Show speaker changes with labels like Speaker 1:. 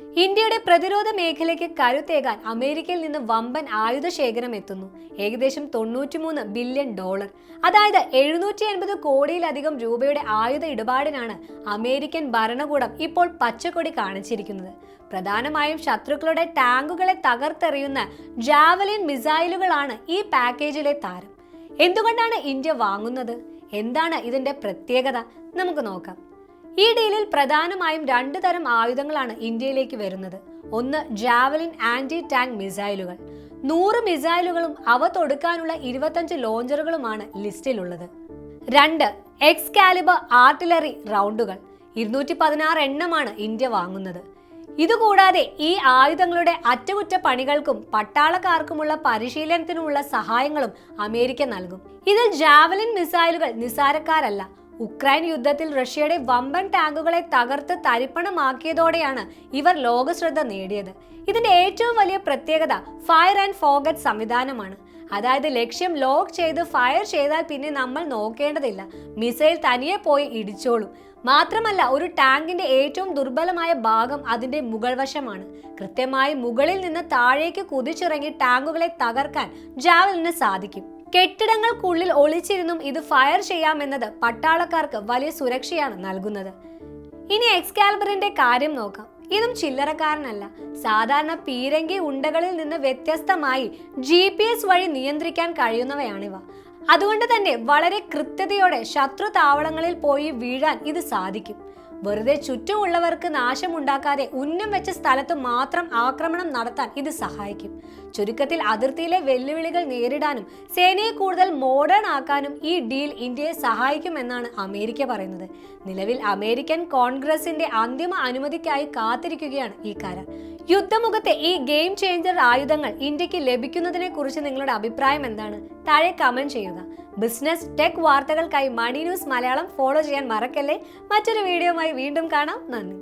Speaker 1: ഇന്ത്യയുടെ പ്രതിരോധ മേഖലയ്ക്ക് കരുത്തേകാൻ അമേരിക്കയിൽ നിന്ന് വമ്പൻ ആയുധ ശേഖരം എത്തുന്നു. ഏകദേശം തൊണ്ണൂറ്റിമൂന്ന് ബില്യൺ ഡോളർ. അതായത് എഴുന്നൂറ്റി എൺപത് കോടിയിലധികം രൂപയുടെ ആയുധ ഇടപാടിനാണ് അമേരിക്കൻ ഭരണകൂടം ഇപ്പോൾ പച്ചക്കൊടി കാണിച്ചിരിക്കുന്നത്. പ്രധാനമായും ശത്രുക്കളുടെ ടാങ്കുകളെ തകർത്തെറിയുന്ന ജാവലിൻ മിസൈലുകളാണ് ഈ പാക്കേജിലെ താരം. എന്തുകൊണ്ടാണ് ഇന്ത്യ വാങ്ങുന്നത്? എന്താണ് ഇതിന്റെ പ്രത്യേകത? നമുക്ക് നോക്കാം. ഈ ഡീലിൽ പ്രധാനമായും രണ്ട് തരം ആയുധങ്ങളാണ് ഇന്ത്യയിലേക്ക് വരുന്നത്. ഒന്ന് ജാവലിൻ ആന്റി ടാങ്ക് മിസൈലുകൾ. നൂറ് മിസൈലുകളും അവ തൊടുക്കാനുള്ള ഇരുപത്തഞ്ച് ലോഞ്ചറുകളുമാണ് ലിസ്റ്റിലുള്ളത്. രണ്ട് എക്സ് കാലിബർ ആർട്ടിലറി റൗണ്ടുകൾ. ഇരുന്നൂറ്റി പതിനാറ് എണ്ണമാണ് ഇന്ത്യ വാങ്ങുന്നത്. ഇതുകൂടാതെ ഈ ആയുധങ്ങളുടെ അറ്റകുറ്റപ്പണികൾക്കും പട്ടാളക്കാർക്കുമുള്ള പരിശീലനത്തിനുമുള്ള സഹായങ്ങളും അമേരിക്ക നൽകും. ഇതിൽ ജാവലിൻ മിസൈലുകൾ നിസാരക്കാരല്ല ഉക്രൈൻ യുദ്ധത്തിൽ റഷ്യയുടെ വമ്പൻ ടാങ്കുകളെ തകർത്ത് തരിപ്പണമാക്കിയതോടെയാണ് ഇവർ ലോകശ്രദ്ധ നേടിയത്. ഇതിന്റെ ഏറ്റവും വലിയ പ്രത്യേകത ഫയർ ആൻഡ് ഫോഗറ്റ് സംവിധാനമാണ്. അതായത് ലക്ഷ്യം ലോക്ക് ചെയ്ത് ഫയർ ചെയ്താൽ പിന്നെ നമ്മൾ നോക്കേണ്ടതില്ല. മിസൈൽ തനിയെ പോയി ഇടിച്ചോളും. മാത്രമല്ല ഒരു ടാങ്കിന്റെ ഏറ്റവും ദുർബലമായ ഭാഗം അതിന്റെ മുകൾ വശമാണ്. കൃത്യമായി മുകളിൽ നിന്ന് താഴേക്ക് കുതിച്ചിറങ്ങി ടാങ്കുകളെ തകർക്കാൻ ജാവലിന് സാധിക്കും. കെട്ടിടങ്ങൾക്കുള്ളിൽ ഒളിച്ചിരുന്നും ഇത് ഫയർ ചെയ്യാമെന്നത് പട്ടാളക്കാർക്ക് വലിയ സുരക്ഷയാണ് നൽകുന്നത്. ഇനി എക്സ്കാൽബറിന്റെ കാര്യം നോക്കാം. ഇതും ചില്ലറക്കാരനല്ല. സാധാരണ പീരങ്കി ഉണ്ടകളിൽ നിന്ന് വ്യത്യസ്തമായി ജി പി എസ് വഴി നിയന്ത്രിക്കാൻ കഴിയുന്നവയാണിവ. അതുകൊണ്ട് തന്നെ വളരെ കൃത്യതയോടെ ശത്രു താവളങ്ങളിൽ പോയി വീഴാൻ ഇത് സാധിക്കും. വെറുതെ ചുറ്റുമുള്ളവർക്ക് നാശമുണ്ടാക്കാതെ ഉന്നം വെച്ച സ്ഥലത്ത് മാത്രം ആക്രമണം നടത്താൻ ഇത് സഹായിക്കും. ചുരുക്കത്തിൽ അതിർത്തിയിലെ വെല്ലുവിളികൾ നേരിടാനും സേനയെ കൂടുതൽ മോഡേൺ ആക്കാനും ഈ ഡീൽ ഇന്ത്യയെ സഹായിക്കുമെന്നാണ് അമേരിക്ക പറയുന്നത്. നിലവിൽ അമേരിക്കൻ കോൺഗ്രസിന്റെ അന്തിമ അനുമതിക്കായി കാത്തിരിക്കുകയാണ് ഈ കരാർ യുദ്ധമുഖത്തെ ഈ ഗെയിം ചേഞ്ചർ ആയുധങ്ങൾ ഇന്ത്യയ്ക്ക് ലഭിക്കുന്നതിനെ കുറിച്ച് നിങ്ങളുടെ അഭിപ്രായം എന്താണ്? താഴെ കമന്റ് ചെയ്യുക. ബിസിനസ് ടെക് വാർത്തകൾക്കായി മണി ന്യൂസ് മലയാളം ഫോളോ ചെയ്യാൻ മറക്കല്ലേ? മറ്റൊരു വീഡിയോയുമായി വീണ്ടും കാണാം. നന്ദി.